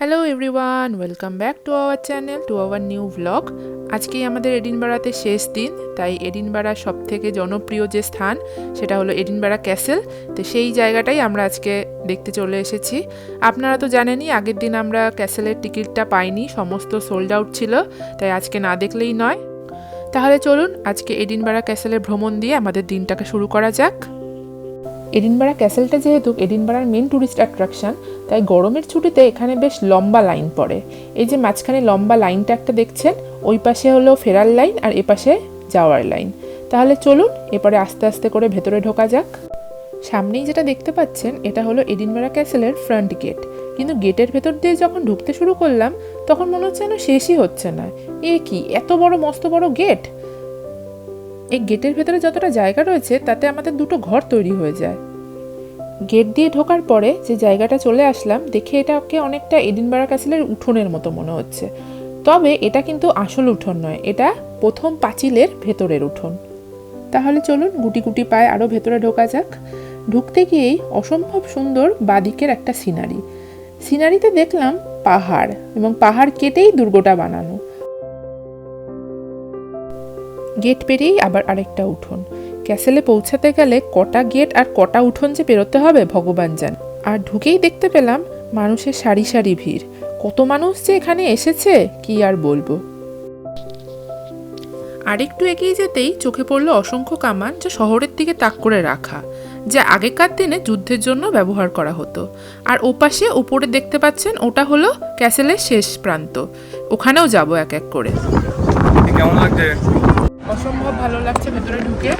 Hello everyone welcome back to our channel to our new vlog আজকেই আমাদের এডিনবাড়াতে শেষ দিন, তাই এডিনবাড়ার সব থেকে জনপ্রিয় যে স্থান, সেটা হলো এডিনবাড়া ক্যাসেল। তো সেই জায়গাটাই আমরা আজকে দেখতে চলে এসেছি। আপনারা তো জানেনই, আগের দিন আমরা ক্যাসেলের টিকিটটা পাইনি, সমস্ত সোল্ড আউট ছিল, তাই আজকে না দেখলেই নয়। তাহলে চলুন, আজকে এডিনবাড়া ক্যাসেলের ভ্রমণ দিয়ে আমাদের দিনটাকে শুরু করা যাক। এডিনবাড়া ক্যাসেলটা যেহেতু এডিনবাড়ার মেন ট্যুরিস্ট অ্যাট্রাকশন তাই গরমের ছুটিতে এখানে বেশ লম্বা লাইন পড়ে। এই যে মাঝখানে লম্বা লাইনটা একটা দেখছেন, ওই পাশে হলো ফেরার লাইন আর এ পাশে যাওয়ার লাইন তাহলে চলুন, এরপরে আস্তে আস্তে করে ভেতরে ঢোকা যাক। সামনেই যেটা দেখতে পাচ্ছেন, এটা হলো এডিনবাড়া ক্যাসেলের ফ্রন্ট গেট কিন্তু গেটের ভেতর দিয়ে যখন ঢুকতে শুরু করলাম, তখন মনে হচ্ছে যেন শেষই হচ্ছে না। এ কি, এত বড়, মস্ত বড় গেট এই গেটের ভেতরে যতটা জায়গা রয়েছে, তাতে আমাদের দুটো ঘর তৈরি হয়ে যায়। গেট দিয়ে ঢোকার পরে যে জায়গাটা চলে আসলাম, দেখে এটাকে অনেকটা এডিনবারা ক্যাসেলের উঠোনের মতো মনে হচ্ছে। তবে এটা কিন্তু আসল উঠোন নয়, এটা প্রথম পাঁচিলের ভেতরের উঠোন। তাহলে চলুন গুটি গুটি পায়ে আরও ভেতরে ঢোকা যাক। ঢুকতে গিয়েই অসম্ভব সুন্দর বাদিকের একটা সিনারি। সিনারিতে দেখলাম পাহাড় এবং পাহাড় কেটেই দুর্গটা বানানো। গেট পেরিয়েই আবার আরেকটা উঠোন। ক্যাসেলে পৌঁছাতে গেলে কটা গেট আর কটা উঠোন যে পেরোতে হবে ভগবান যান আর ঢুকেই দেখতে পেলাম মানুষের সারি সারি ভিড়। কত মানুষ যে এখানে এসেছে, কি আর বলব? আরেকটু এগিয়ে যেতেই চোখে পড়ল অসংখ্য কামান যা শহরের দিকে তাক করে রাখা, যা আগেকার দিনে যুদ্ধের জন্য ব্যবহার করা হতো। আর ওপাশে উপরে দেখতে পাচ্ছেন, ওটা হলো ক্যাসেলের শেষ প্রান্ত। ওখানেও যাব এক এক করে। কেমন লাগছে? অসম্ভব ভালো লাগছে ভেতরে ঢুকে।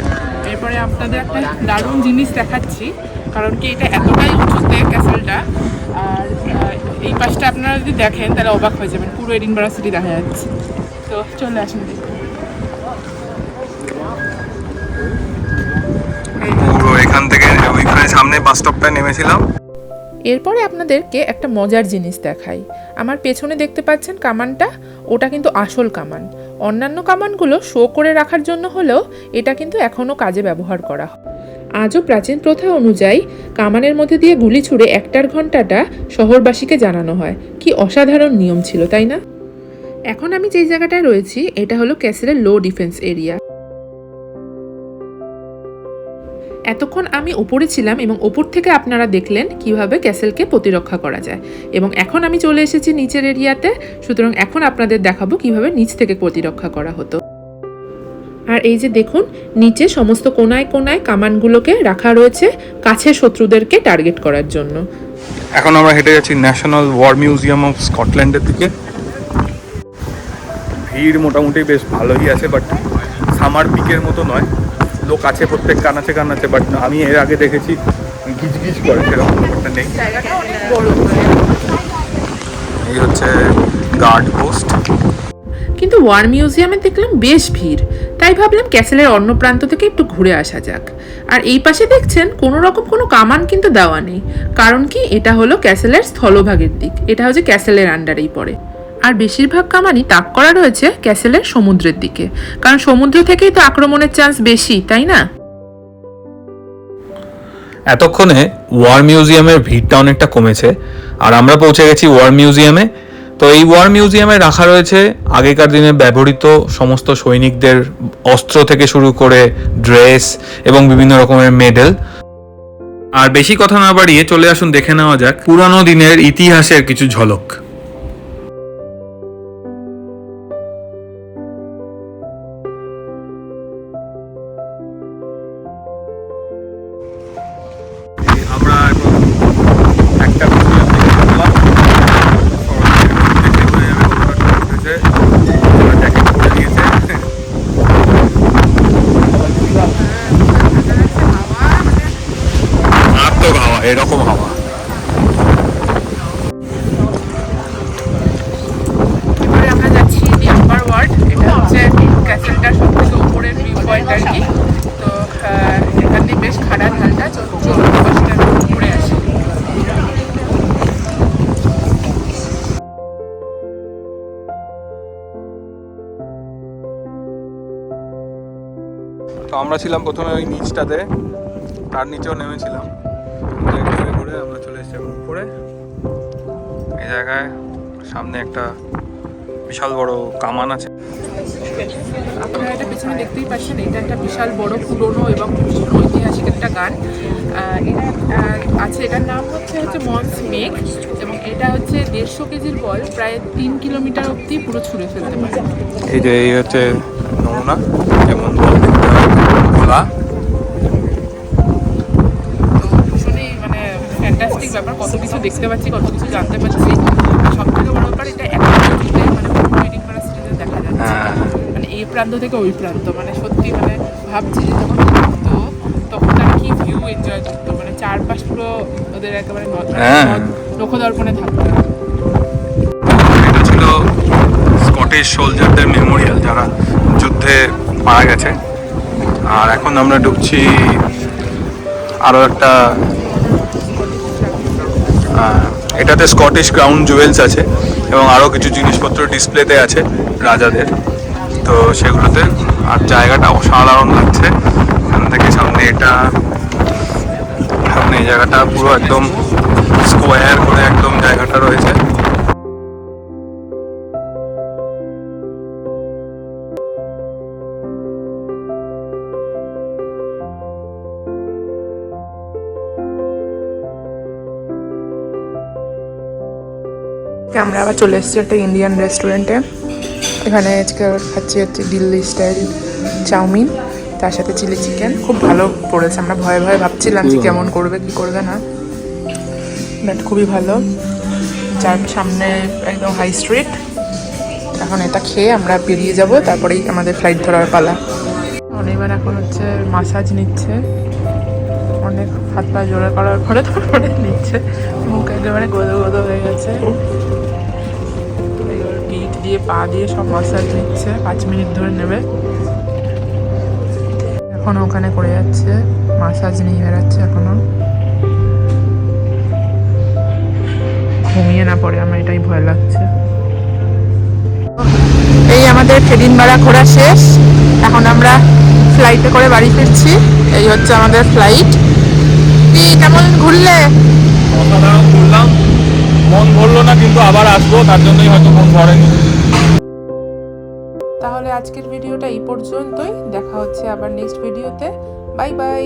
এরপরে আপনাদের একটা দারুণ জিনিস দেখাচ্ছি কারণ কি এটা এতটাই উঁচুতে ক্যাসেলটা আর এই পাশটা আপনারা যদি দেখেন তাহলে অবাক হয়ে যাবেন পুরো এডিনবারা সিটি দেখা যাচ্ছে। তো চলে আসুন দেখুন পুরো এখান থেকে ওইখানে সামনে বাস নেমেছিলাম। এরপরে আপনাদেরকে একটা মজার জিনিস দেখাই। আমার পেছনে দেখতে পাচ্ছেন কামানটা ওটা কিন্তু আসল কামান। অন্যান্য কামানগুলো শো করে রাখার জন্য হলেও এটা কিন্তু এখনও কাজে ব্যবহার করা হয়। আজও প্রাচীন প্রথা অনুযায়ী কামানের মধ্যে দিয়ে গুলি ছুড়ে একটার ঘন্টাটা শহরবাসীকে জানানো হয়। কি অসাধারণ নিয়ম ছিল, তাই না? এখন আমি যেই জায়গাটায় রয়েছি, এটা হলো ক্যাসেলের লো ডিফেন্স এরিয়া এতক্ষণ আমি ওপরে ছিলাম এবং ওপর থেকে আপনারা দেখলেন কীভাবে ক্যাসেলকে প্রতিরক্ষা করা যায়। এবং এখন আমি চলে এসেছি নিচের এরিয়াতে। সুতরাং এখন আপনাদের দেখাবো কীভাবে নিচ থেকে প্রতিরক্ষা করা হতো। আর এই যে দেখুন, নিচে সমস্ত কোনায় কোনায় কামানগুলোকে রাখা রয়েছে কাছের শত্রুদেরকে টার্গেট করার জন্য। এখন আমরা হেঁটে যাচ্ছি ন্যাশনাল ওয়ার মিউজিয়াম অফ স্কটল্যান্ডের দিকে। ভিড় মোটামুটি বেশ ভালোই আছে, বাট সামার পিকের মতো নয়। লোক আছে প্রত্যেক কানাচে কানাচে বাট আমি এর আগে দেখেছি গিজ গিজ করে সেরকম ব্যাপারটা নেই। জায়গাটা অনেক বড়। এই হচ্ছে গার্ড পোস্ট কিন্তু ওয়ার মিউজিয়ামে দেখলাম বেশ ভিড়। তাই ভাবলাম ক্যাসেলের অন্য প্রান্ত থেকে একটু ঘুরে আসা যাক। আর এই পাশে দেখছেন কোনো রকম কোনো কামান কিন্তু দেওয়া নেই। কারণ কি এটা হলো ক্যাসেলের স্থলভাগের দিক। এটা হচ্ছে ক্যাসেলের আন্ডারেই পড়ে। আর বেশিরভাগ কামানই তাক করা রয়েছে ক্যাসেলের সমুদ্রের দিকে। কারণ সমুদ্র থেকেই তো আক্রমণের চান্স বেশি, তাই না? এতক্ষণে ওয়ার মিউজিয়ামের ভিড়টা অনেকটা কমেছে, আর আমরা পৌঁছে গেছি ওয়ার মিউজিয়ামে। তো এই ওয়ার মিউজিয়ামে রাখা রয়েছে আগেকার দিনে ব্যবহৃত সমস্ত সৈনিকদের অস্ত্র থেকে শুরু করে ড্রেস এবং বিভিন্ন রকমের মেডেল। আর বেশি কথা না বাড়িয়ে চলে আসুন, দেখে নেওয়া যাক পুরানো দিনের ইতিহাসের কিছু ঝলক। জ্যাকেট পরে দিয়েছে মারাত্মক এরকম হাওয়া তো আমরা ছিলাম প্রথমে ওই নিচটাতে, তার নিচেও নেমেছিলাম। আমরা চলে এসেছি উপরে। এই জায়গায়, সামনে একটা বিশাল বড় কামান আছে। আপনারা এটা পেছনে দেখতেই পাচ্ছেন এটা একটা বিশাল বড় পুরনো এবং ঐতিহাসিক একটা গান। এটা আছে এটার নাম হচ্ছে হচ্ছে মনস মেঘ এবং এটা হচ্ছে দেড়শো কেজির বল প্রায় তিন কিলোমিটার অবধি পুরো ছুঁড়ে ফেলতে পারে। এই যে এই হচ্ছে নমুনা যেমন বল দেখতে খোলা। মানে ফ্যান্টাস্টিক ব্যাপার কত কিছু দেখতে পাচ্ছি কত কিছু জানতে পারছি আর সব থেকে বড় ব্যাপার এটা একটা ছবিতে মানে পুরো এডিট করা সিরিজে দেখা যাচ্ছে হ্যাঁ। মানে এই প্রান্ত থেকে ওই প্রান্ত মানে সত্যি মানে ভাবছি যে যখন থাকতো তখন তারা কি ভিউ এনজয় করতো মানে চারপাশ পুরো ওদের একেবারে নদ- হ্যাঁ। নখদর্পণে থাকতো এটা ছিল স্কটিশ সোলজারদের মেমোরিয়াল যারা যুদ্ধে মারা গেছে। আর এখন আমরা ঢুকছি আরও একটা এটাতে স্কটিশ ক্রাউন জুয়েলস আছে এবং আরও কিছু জিনিসপত্র ডিসপ্লেতে আছে রাজাদের। তো সেগুলোতে আর জায়গাটা অসাধারণ লাগছে। এখান থেকে সামনে এটা, সামনে এই জায়গাটা পুরো একদম স্কোয়ার করে একদম জায়গাটা রয়েছে। আমরা আবার চলে এসেছি একটা ইন্ডিয়ান রেস্টুরেন্টে এখানে আজকে খাচ্ছি হচ্ছে দিল্লি স্টাইল চাউমিন তার সাথে চিলি চিকেন খুব ভালো পড়েছে আমরা ভয়ে ভয়ে ভাবছিলাম যে কেমন করবে কি করবে না। বাট খুবই ভালো। যার সামনে একদম হাই স্ট্রিট এখন এটা খেয়ে আমরা বেরিয়ে যাব তারপরেই আমাদের ফ্লাইট ধরার পালা। অনেকবার এখন হচ্ছে মাসাজ নিচ্ছে। অনেক হাত পা জোড়া করার পরে তারপরে নিচ্ছে। মুখ একেবারে গোদো গোদো হয়ে গেছে। দিয়ে পা দিয়ে সব মাসাজ নিচ্ছে, পাঁচ মিনিট ধরে নেবে। এখনও ওখানে করে যাচ্ছে মাসাজ নিয়ে বেড়াচ্ছে এখনও। ঘুমিয়ে না পড়ে, আমার এটাই ভয় লাগছে। এই আমাদের ফেরিন ভাড়া ঘোরা শেষ। এখন আমরা ফ্লাইটে করে বাড়ি ফিরছি। এই হচ্ছে আমাদের ফ্লাইট কি, কেমন ঘুরলে? ঘুরলাম। মন ভরলো না, কিন্তু আবার আসব, তার জন্যই হয়তো মন ভরেনি তাহলে আজকের ভিডিওটা এই পর্যন্তই। দেখা হচ্ছে আবার নেক্সট ভিডিওতে বাই বাই